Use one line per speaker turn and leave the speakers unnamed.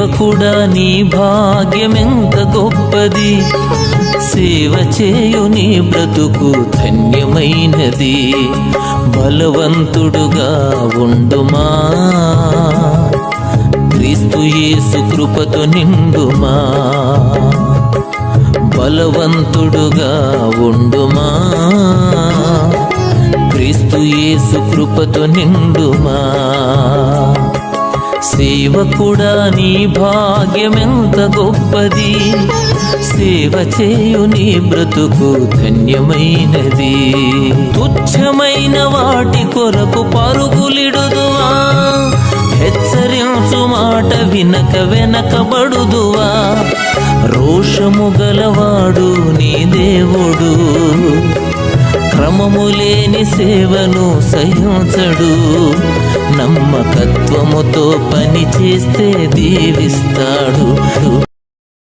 సేవకుడా నీ భాగ్యమెంత గొప్పది. సేవ చేయు నీ బ్రతుకు ధన్యమైనది. బలవంతుడుగా ఉండుమా. క్రీస్తు యేసు కృపతో నిండుమా. బలవంతుడుగా ఉండుమా. క్రీస్తు యేసు కృపతో నిండుమా. సేవకుడా నీ భాగ్యమెంత గొప్పది. సేవ చేయు నీ బ్రతుకు ధన్యమైనది. తుచ్చమైన వాటి కొరకు పరుగులిడుదువా? హెచ్చరించు మాట వినక వెనకబడుదువా? రోషము గలవాడు నీ దేవుడు. క్రమము లేని సేవను సహించడు. నమ్మకత్వముతో పని చేస్తే దీవిస్తాడు.